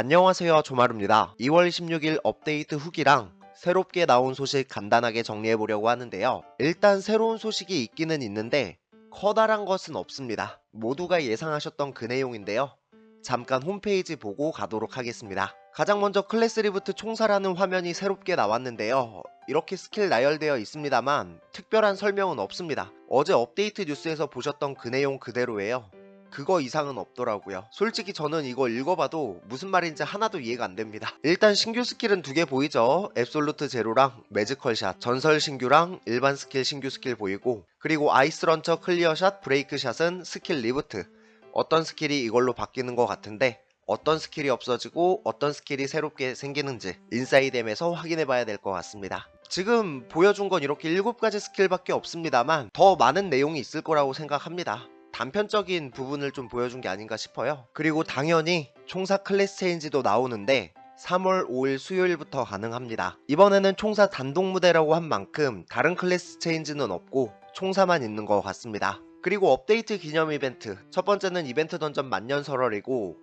안녕하세요 조마루입니다. 2월 16일 업데이트 후기랑 새롭게 나온 소식 간단하게 정리해보려고 하는데요. 일단 새로운 소식이 있기는 있는데 커다란 것은 없습니다. 모두가 예상하셨던 그 내용인데요. 잠깐 홈페이지 보고 가도록 하겠습니다. 가장 먼저 클래스 리부트 총사라는 화면이 새롭게 나왔는데요. 이렇게 스킬 나열되어 있습니다만 특별한 설명은 없습니다. 어제 업데이트 뉴스에서 보셨던 그 내용 그대로예요. 그거 이상은 없더라고요. 솔직히 저는 이거 읽어봐도 무슨 말인지 하나도 이해가 안 됩니다. 일단 신규 스킬은 두 개 보이죠? 앱솔루트 제로랑 매지컬샷, 전설 신규랑 일반 스킬 신규 스킬 보이고 그리고 아이스 런처 클리어샷, 브레이크샷은 스킬 리부트. 어떤 스킬이 이걸로 바뀌는 것 같은데 어떤 스킬이 없어지고 어떤 스킬이 새롭게 생기는지 인사이드엠에서 확인해 봐야 될 것 같습니다. 지금 보여준 건 이렇게 7가지 스킬밖에 없습니다만 더 많은 내용이 있을 거라고 생각합니다. 단편적인 부분을 좀 보여준 게 아닌가 싶어요. 그리고 당연히 총사 클래스 체인지도 나오는데 3월 5일 수요일부터 가능합니다. 이번에는 총사 단독 무대라고 한 만큼 다른 클래스 체인지는 없고 총사만 있는 것 같습니다. 그리고 업데이트 기념 이벤트 첫 번째는 이벤트 던전 만년 설월이고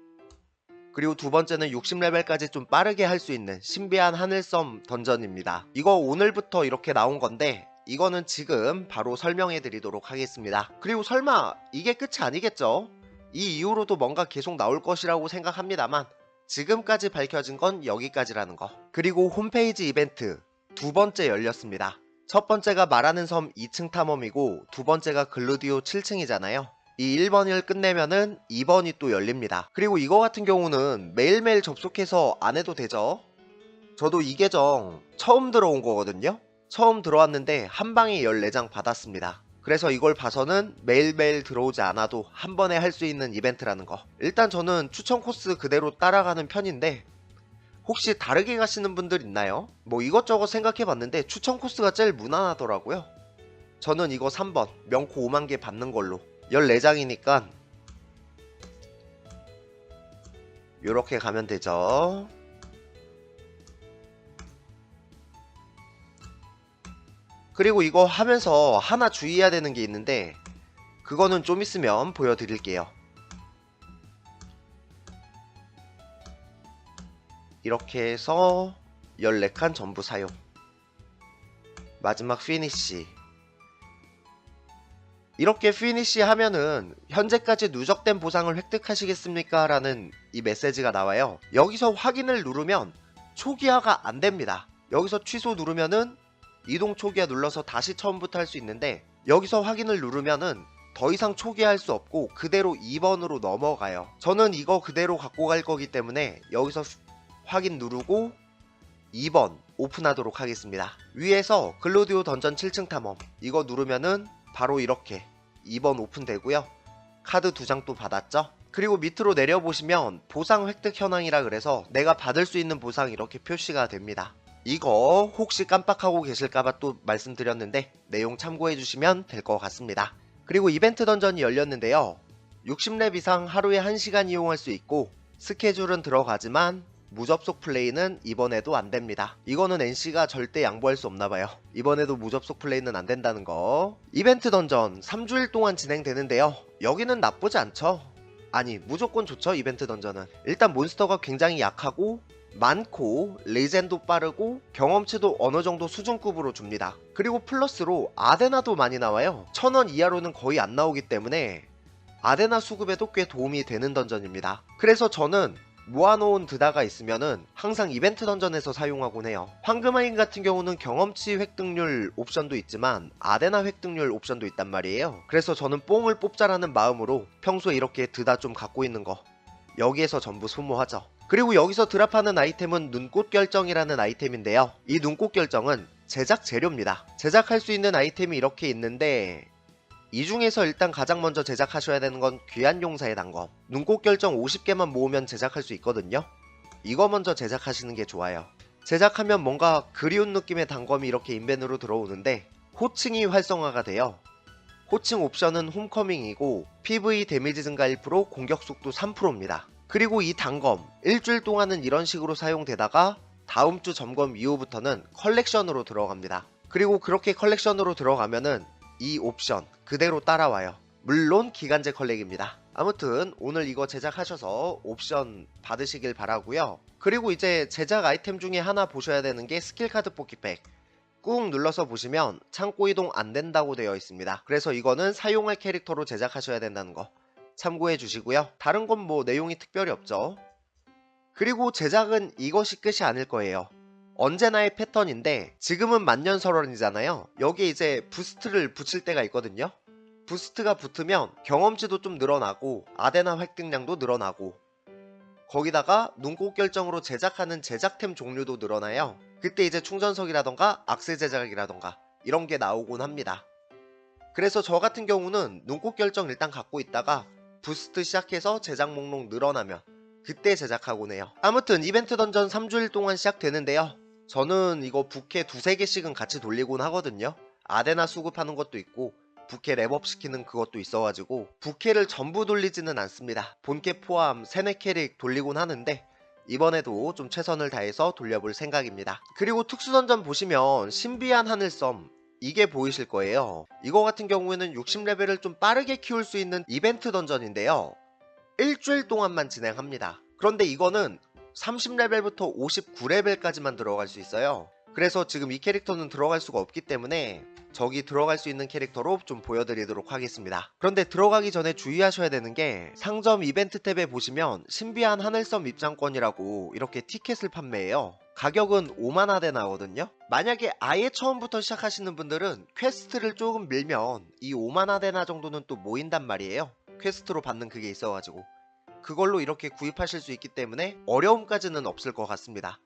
그리고 두 번째는 60레벨까지 좀 빠르게 할 수 있는 신비한 하늘섬 던전입니다. 이거 오늘부터 이렇게 나온 건데 이거는 지금 바로 설명해 드리도록 하겠습니다. 그리고 설마 이게 끝이 아니겠죠? 이 이후로도 뭔가 계속 나올 것이라고 생각합니다만 지금까지 밝혀진 건 여기까지라는 거. 그리고 홈페이지 이벤트 두 번째 열렸습니다. 첫 번째가 말하는 섬 2층 탐험이고 두 번째가 글루디오 7층이잖아요. 이 1번을 끝내면은 2번이 또 열립니다. 그리고 이거 같은 경우는 매일매일 접속해서 안 해도 되죠. 저도 이 계정 처음 들어온 거거든요. 처음 들어왔는데 한 방에 14장 받았습니다. 그래서 이걸 봐서는 매일매일 들어오지 않아도 한 번에 할 수 있는 이벤트라는 거. 일단 저는 추천 코스 그대로 따라가는 편인데 혹시 다르게 가시는 분들 있나요? 뭐 이것저것 생각해 봤는데 추천 코스가 제일 무난하더라고요. 저는 이거 3번 명코 5만 개 받는 걸로 14장이니까 이렇게 가면 되죠. 그리고 이거 하면서 하나 주의해야 되는 게 있는데 그거는 좀 있으면 보여드릴게요. 이렇게 해서 14칸 전부 사용. 마지막 피니시. 이렇게 피니시 하면은 현재까지 누적된 보상을 획득하시겠습니까? 라는 이 메시지가 나와요. 여기서 확인을 누르면 초기화가 안 됩니다. 여기서 취소 누르면은 이동 초기화 눌러서 다시 처음부터 할 수 있는데 여기서 확인을 누르면은 더 이상 초기화할 수 없고 그대로 2번으로 넘어가요. 저는 이거 그대로 갖고 갈 거기 때문에 여기서 확인 누르고 2번 오픈하도록 하겠습니다. 위에서 글로디오 던전 7층 탐험 이거 누르면은 바로 이렇게 2번 오픈되고요. 카드 두장또 받았죠? 그리고 밑으로 내려보시면 보상 획득 현황이라 그래서 내가 받을 수 있는 보상 이렇게 표시가 됩니다. 이거 혹시 깜빡하고 계실까봐 또 말씀드렸는데 내용 참고해 주시면 될 것 같습니다. 그리고 이벤트 던전이 열렸는데요. 60렙 이상 하루에 1시간 이용할 수 있고 스케줄은 들어가지만 무접속 플레이는 이번에도 안 됩니다. 이거는 NC가 절대 양보할 수 없나 봐요. 이번에도 무접속 플레이는 안 된다는 거. 이벤트 던전 3주일 동안 진행되는데요. 여기는 나쁘지 않죠. 아니 무조건 좋죠 이벤트 던전은. 일단 몬스터가 굉장히 약하고 많고 레전도 빠르고 경험치도 어느 정도 수준급으로 줍니다. 그리고 플러스로 아데나도 많이 나와요. 1000원 이하로는 거의 안 나오기 때문에 아데나 수급에도 꽤 도움이 되는 던전입니다. 그래서 저는 모아놓은 드다가 있으면은 항상 이벤트 던전에서 사용하곤 해요. 황금아인 같은 경우는 경험치 획득률 옵션도 있지만 아데나 획득률 옵션도 있단 말이에요. 그래서 저는 뽕을 뽑자라는 마음으로 평소에 이렇게 드다 좀 갖고 있는 거 여기에서 전부 소모하죠. 그리고 여기서 드랍하는 아이템은 눈꽃 결정이라는 아이템인데요. 이 눈꽃 결정은 제작 재료입니다. 제작할 수 있는 아이템이 이렇게 있는데 이 중에서 일단 가장 먼저 제작하셔야 되는 건 귀한 용사의 단검. 눈꽃 결정 50개만 모으면 제작할 수 있거든요. 이거 먼저 제작하시는 게 좋아요. 제작하면 뭔가 그리운 느낌의 단검이 이렇게 인벤으로 들어오는데 호칭이 활성화가 돼요. 호칭 옵션은 홈커밍이고 PV 데미지 증가 1% 공격 속도 3%입니다. 그리고 이 단검 일주일 동안은 이런 식으로 사용되다가 다음 주 점검 이후부터는 컬렉션으로 들어갑니다. 그리고 그렇게 컬렉션으로 들어가면은 이 옵션 그대로 따라와요. 물론 기간제 컬렉입니다. 아무튼 오늘 이거 제작하셔서 옵션 받으시길 바라고요. 그리고 이제 제작 아이템 중에 하나 보셔야 되는 게 스킬 카드 뽑기팩. 꾹 눌러서 보시면 창고 이동 안 된다고 되어 있습니다. 그래서 이거는 사용할 캐릭터로 제작하셔야 된다는 거 참고해 주시고요. 다른 건 뭐 내용이 특별히 없죠. 그리고 제작은 이것이 끝이 아닐 거예요. 언제나의 패턴인데 지금은 만년설원이잖아요. 여기에 이제 부스트를 붙일 때가 있거든요. 부스트가 붙으면 경험치도 좀 늘어나고 아데나 획득량도 늘어나고 거기다가 눈꽃 결정으로 제작하는 제작템 종류도 늘어나요. 그때 이제 충전석이라던가 악세 제작이라던가 이런 게 나오곤 합니다. 그래서 저 같은 경우는 눈꽃 결정 일단 갖고 있다가 부스트 시작해서 제작 목록 늘어나면 그때 제작하곤 해요. 아무튼 이벤트 던전 3주일 동안 시작되는데요. 저는 이거 부캐 두세 개씩은 같이 돌리곤 하거든요. 아데나 수급하는 것도 있고 부캐 랩업 시키는 그것도 있어가지고 부캐를 전부 돌리지는 않습니다. 본캐 포함 세네 캐릭 돌리곤 하는데 이번에도 좀 최선을 다해서 돌려볼 생각입니다. 그리고 특수던전 보시면 신비한 하늘섬 이게 보이실 거예요. 이거 같은 경우에는 60레벨을 좀 빠르게 키울 수 있는 이벤트 던전인데요. 일주일 동안만 진행합니다. 그런데 이거는 30레벨부터 59레벨까지만 들어갈 수 있어요. 그래서 지금 이 캐릭터는 들어갈 수가 없기 때문에 저기 들어갈 수 있는 캐릭터로 좀 보여드리도록 하겠습니다. 그런데 들어가기 전에 주의하셔야 되는 게 상점 이벤트 탭에 보시면 신비한 하늘섬 입장권이라고 이렇게 티켓을 판매해요. 가격은 5만 하대 나거든요. 만약에 아예 처음부터 시작하시는 분들은 퀘스트를 조금 밀면 이 5만 하대나 정도는 또 모인단 말이에요. 퀘스트로 받는 그게 있어가지고 그걸로 이렇게 구입하실 수 있기 때문에 어려움까지는 없을 것 같습니다.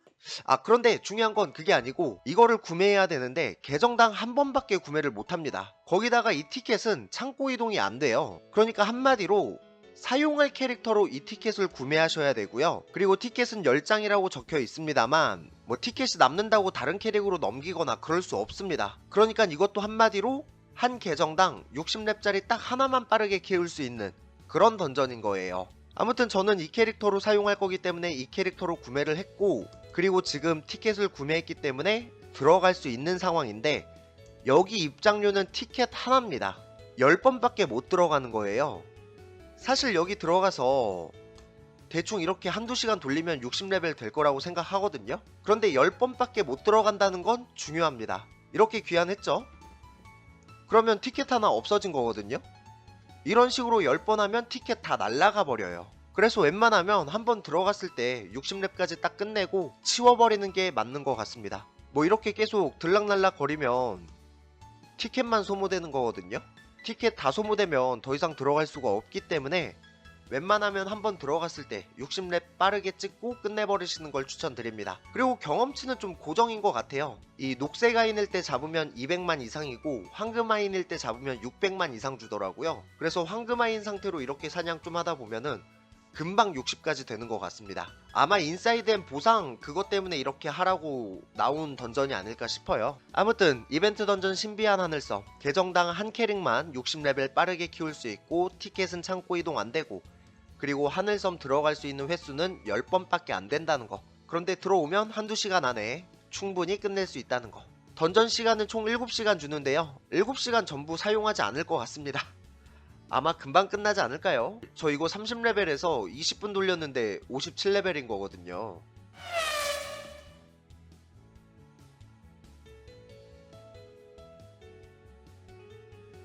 아 그런데 중요한 건 그게 아니고 이거를 구매해야 되는데 계정당 한 번밖에 구매를 못합니다. 거기다가 이 티켓은 창고 이동이 안 돼요. 그러니까 한마디로 사용할 캐릭터로 이 티켓을 구매하셔야 되고요. 그리고 티켓은 10장이라고 적혀 있습니다만 뭐 티켓이 남는다고 다른 캐릭으로 넘기거나 그럴 수 없습니다. 그러니까 이것도 한마디로 한 계정당 60렙짜리 딱 하나만 빠르게 키울 수 있는 그런 던전인 거예요. 아무튼 저는 이 캐릭터로 사용할 거기 때문에 이 캐릭터로 구매를 했고 그리고 지금 티켓을 구매했기 때문에 들어갈 수 있는 상황인데 여기 입장료는 티켓 하나입니다. 10번밖에 못 들어가는 거예요. 사실 여기 들어가서 대충 이렇게 한두 시간 돌리면 60레벨 될 거라고 생각하거든요. 그런데 10번밖에 못 들어간다는 건 중요합니다. 이렇게 귀환했죠? 그러면 티켓 하나 없어진 거거든요. 이런 식으로 10번 하면 티켓 다 날라가 버려요. 그래서 웬만하면 한 번 들어갔을 때 60렙까지 딱 끝내고 치워버리는 게 맞는 것 같습니다. 뭐 이렇게 계속 들락날락 거리면 티켓만 소모되는 거거든요. 티켓 다 소모되면 더 이상 들어갈 수가 없기 때문에 웬만하면 한번 들어갔을 때 60렙 빠르게 찍고 끝내버리시는 걸 추천드립니다. 그리고 경험치는 좀 고정인 것 같아요. 이 녹색 아인일 때 잡으면 200만 이상이고 황금 아인일 때 잡으면 600만 이상 주더라고요. 그래서 황금 아인 상태로 이렇게 사냥 좀 하다 보면은 금방 60까지 되는 것 같습니다. 아마 인사이드 앤 보상 그것 때문에 이렇게 하라고 나온 던전이 아닐까 싶어요. 아무튼 이벤트 던전 신비한 하늘섬 계정당 한 캐릭만 60레벨 빠르게 키울 수 있고 티켓은 창고 이동 안 되고 그리고 하늘섬 들어갈 수 있는 횟수는 10번밖에 안 된다는 거. 그런데 들어오면 한두 시간 안에 충분히 끝낼 수 있다는 거. 던전 시간은 총 7시간 주는데요. 7시간 전부 사용하지 않을 것 같습니다. 아마 금방 끝나지 않을까요? 저 이거 30레벨에서 20분 돌렸는데 57레벨인 거거든요.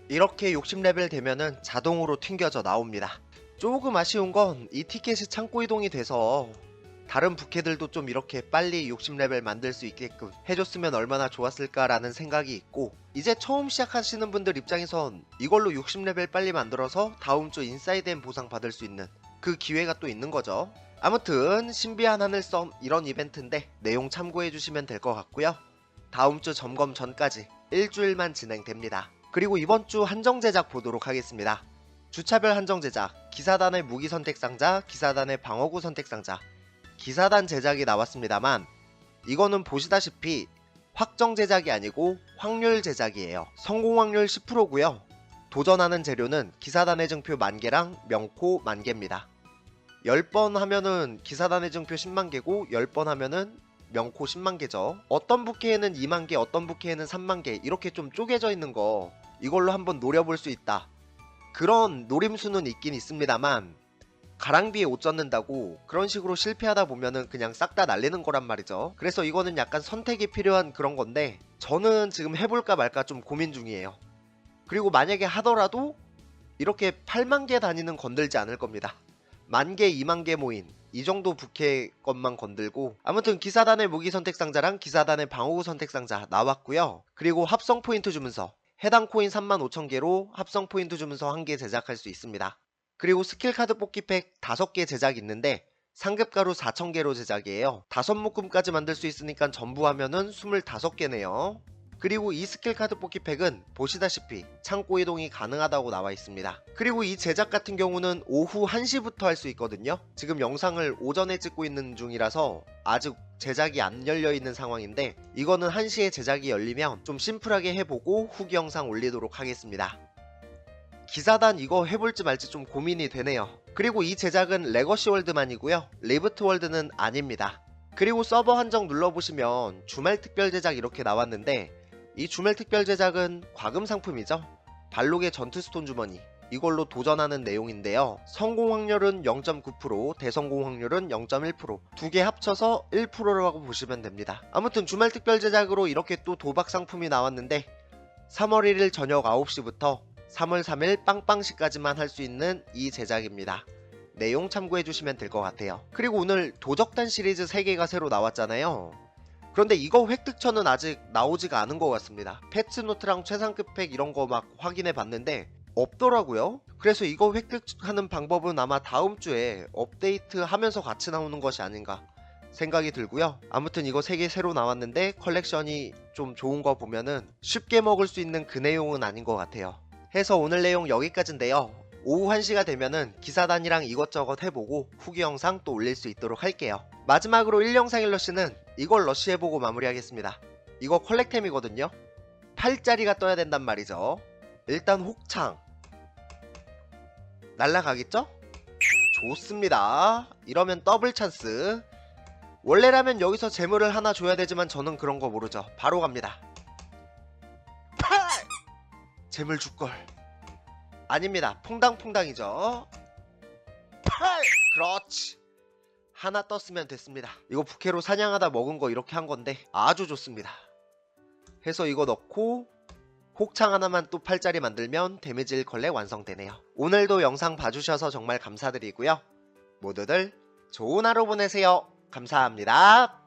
이렇게 60레벨 되면은 자동으로 튕겨져 나옵니다. 조금 아쉬운 건 이 티켓이 창고 이동이 돼서 다른 부캐들도 좀 이렇게 빨리 60레벨 만들 수 있게끔 해줬으면 얼마나 좋았을까라는 생각이 있고 이제 처음 시작하시는 분들 입장에선 이걸로 60레벨 빨리 만들어서 다음 주 인사이드 앤 보상 받을 수 있는 그 기회가 또 있는 거죠. 아무튼 신비한 하늘섬 이런 이벤트인데 내용 참고해 주시면 될 것 같고요. 다음 주 점검 전까지 일주일만 진행됩니다. 그리고 이번 주 한정 제작 보도록 하겠습니다. 주차별 한정 제작, 기사단의 무기 선택 상자, 기사단의 방어구 선택 상자, 기사단 제작이 나왔습니다만 이거는 보시다시피 확정 제작이 아니고 확률 제작이에요. 성공 확률 10%고요. 도전하는 재료는 기사단의 증표 만개랑 명코 만개입니다. 10번 하면은 기사단의 증표 10만 개고 10번 하면은 명코 10만 개죠. 어떤 부캐에는 2만 개, 어떤 부캐에는 3만 개 이렇게 좀 쪼개져 있는 거 이걸로 한번 노려볼 수 있다. 그런 노림수는 있긴 있습니다만 가랑비에 옷 젖는다고 그런 식으로 실패하다 보면은 그냥 싹 다 날리는 거란 말이죠. 그래서 이거는 약간 선택이 필요한 그런 건데 저는 지금 해볼까 말까 좀 고민 중이에요. 그리고 만약에 하더라도 이렇게 8만 개 단위는 건들지 않을 겁니다. 만 개, 2만 개 모인 이 정도 부캐 것만 건들고 아무튼 기사단의 무기 선택 상자랑 기사단의 방어구 선택 상자 나왔고요. 그리고 합성 포인트 주문서 해당 코인 35,000개로 합성 포인트 주문서 1개 제작할 수 있습니다. 그리고 스킬 카드 뽑기 팩 5개 제작 있는데 상급 가루 4,000개로 제작이에요. 5묶음까지 만들 수 있으니까 전부 하면은 25개네요. 그리고 이 스킬 카드 뽑기 팩은 보시다시피 창고 이동이 가능하다고 나와 있습니다. 그리고 이 제작 같은 경우는 오후 1시부터 할 수 있거든요. 지금 영상을 오전에 찍고 있는 중이라서 아직 제작이 안 열려 있는 상황인데 이거는 1시에 제작이 열리면 좀 심플하게 해보고 후기 영상 올리도록 하겠습니다. 기사단 이거 해볼지 말지 좀 고민이 되네요. 그리고 이 제작은 레거시 월드만이고요. 리브트 월드는 아닙니다. 그리고 서버 한정 눌러보시면 주말 특별 제작 이렇게 나왔는데 이 주말 특별 제작은 과금 상품이죠. 발록의 전투 스톤 주머니 이걸로 도전하는 내용인데요. 성공 확률은 0.9%, 대성공 확률은 0.1%두 개 합쳐서 1%라고 보시면 됩니다. 아무튼 주말 특별 제작으로 이렇게 또 도박 상품이 나왔는데 3월 1일 저녁 9시부터 3월 3일 빵빵시까지만 할 수 있는 이 제작입니다. 내용 참고해 주시면 될 것 같아요. 그리고 오늘 도적단 시리즈 3개가 새로 나왔잖아요. 그런데 이거 획득처는 아직 나오지가 않은 것 같습니다. 패치노트랑 최상급 팩 이런 거 막 확인해 봤는데 없더라고요. 그래서 이거 획득하는 방법은 아마 다음 주에 업데이트 하면서 같이 나오는 것이 아닌가 생각이 들고요. 아무튼 이거 3개 새로 나왔는데 컬렉션이 좀 좋은 거 보면은 쉽게 먹을 수 있는 그 내용은 아닌 것 같아요. 해서 오늘 내용 여기까지인데요. 오후 1시가 되면은 기사단이랑 이것저것 해보고 후기 영상 또 올릴 수 있도록 할게요. 마지막으로 1영상 1러시는 이걸 러시해보고 마무리하겠습니다. 이거 컬렉템이거든요. 8짜리가 떠야 된단 말이죠. 일단 혹창. 날라가겠죠? 좋습니다. 이러면 더블 찬스. 원래라면 여기서 재물을 하나 줘야 되지만 저는 그런 거 모르죠. 바로 갑니다. 8! 재물 줄걸. 아닙니다. 퐁당퐁당이죠. 8! 그렇지. 하나 떴으면 됐습니다. 이거 부캐로 사냥하다 먹은 거 이렇게 한 건데 아주 좋습니다. 해서 이거 넣고 혹창 하나만 또 8짜리 만들면 데미지 1컬렉 완성되네요. 오늘도 영상 봐주셔서 정말 감사드리고요. 모두들 좋은 하루 보내세요. 감사합니다.